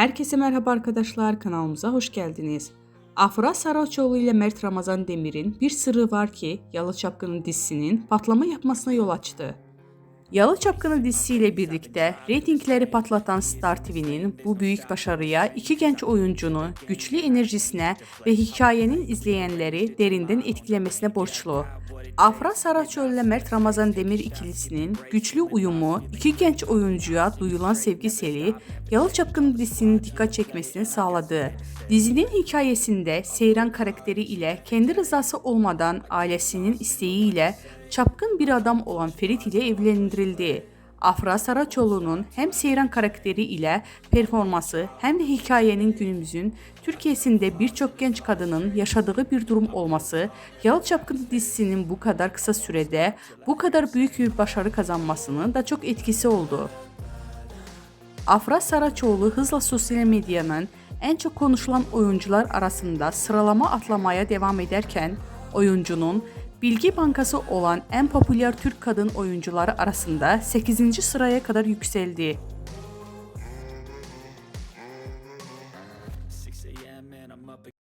Herkese merhaba arkadaşlar kanalımıza hoş geldiniz. Afra Saraçoğlu ile Mert Ramazan Demir'in bir sırrı var ki Yalı Çapkını dizisinin patlama yapmasına yol açtı. Yalı Çapkını dizisiyle birlikte reytingleri patlatan Star TV'nin bu büyük başarıya iki genç oyuncunun güçlü enerjisine ve hikayenin izleyenleri derinden etkilemesine borçlu. Afra Saraçoğlu ile Mert Ramazan Demir ikilisinin güçlü uyumu iki genç oyuncuya duyulan sevgi seli Yalı Çapkını dizisinin dikkat çekmesini sağladı. Dizinin hikayesinde Seyran karakteri ile kendi rızası olmadan ailesinin isteğiyle çapkın bir adam olan Ferit ile evlendirildi. Afra Saraçoğlu'nun hem Seyran karakteri ile performansı hem de hikayenin günümüzün Türkiye'sinde birçok genç kadının yaşadığı bir durum olması, Yalı Çapkını dizisinin bu kadar kısa sürede bu kadar büyük bir başarı kazanmasının da çok etkisi oldu. Afra Saraçoğlu hızla sosyal medyanın en çok konuşulan oyuncular arasında sıralama atlamaya devam ederken oyuncunun Bilgi bankası olan en popüler Türk kadın oyuncuları arasında 8. sıraya kadar yükseldi.